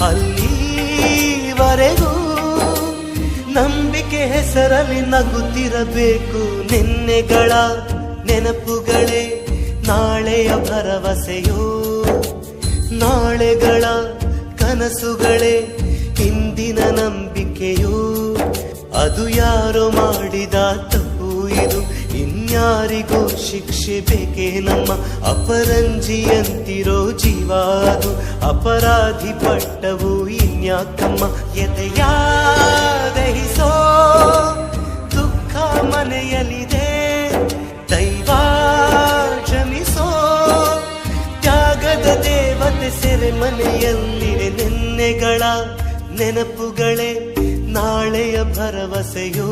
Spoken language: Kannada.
ಅಲ್ಲಿವರೆಗೂ ನಂಬಿಕೆ ಹೆಸರಲ್ಲಿ ನಗುತ್ತಿರಬೇಕು ನಿನ್ನೆಗಳ ನೆನಪುಗಳೇ ನಾಳೆಯ ಭರವಸೆಯೋ? ನಾಳೆಗಳ ಕನಸುಗಳೇ ಇಂದಿನ ನಂಬಿಕೆಯೋ? ಅದು ಯಾರೋ ಮಾಡಿದ ತಪ್ಪು ಇದು ಇನ್ಯಾರಿಗೂ ಶಿಕ್ಷೆ ಬೇಕೇ ನಮ್ಮ ಅಪರಂಜಿಯಂತಿರೋ ಜೀವಾದು ಅಪರಾಧಿ ಪಟ್ಟವು ಇನ್ಯಾಕಮ್ಮ ಎದೆಯ ದಹಿಸೋ? ದುಃಖ ಮನೆಯಲ್ಲಿದೆ, ದೈವ ಕ್ಷಮಿಸೋ. ತ್ಯಾಗದ ದೇವತೆ ಸೆರೆ ಮನೆಯಲ್ಲಿದೆ ನಿನ್ನೆಗಳ ನೆನಪುಗಳೇ, ನಾಳೆಯ ಭರವಸೆಯೋ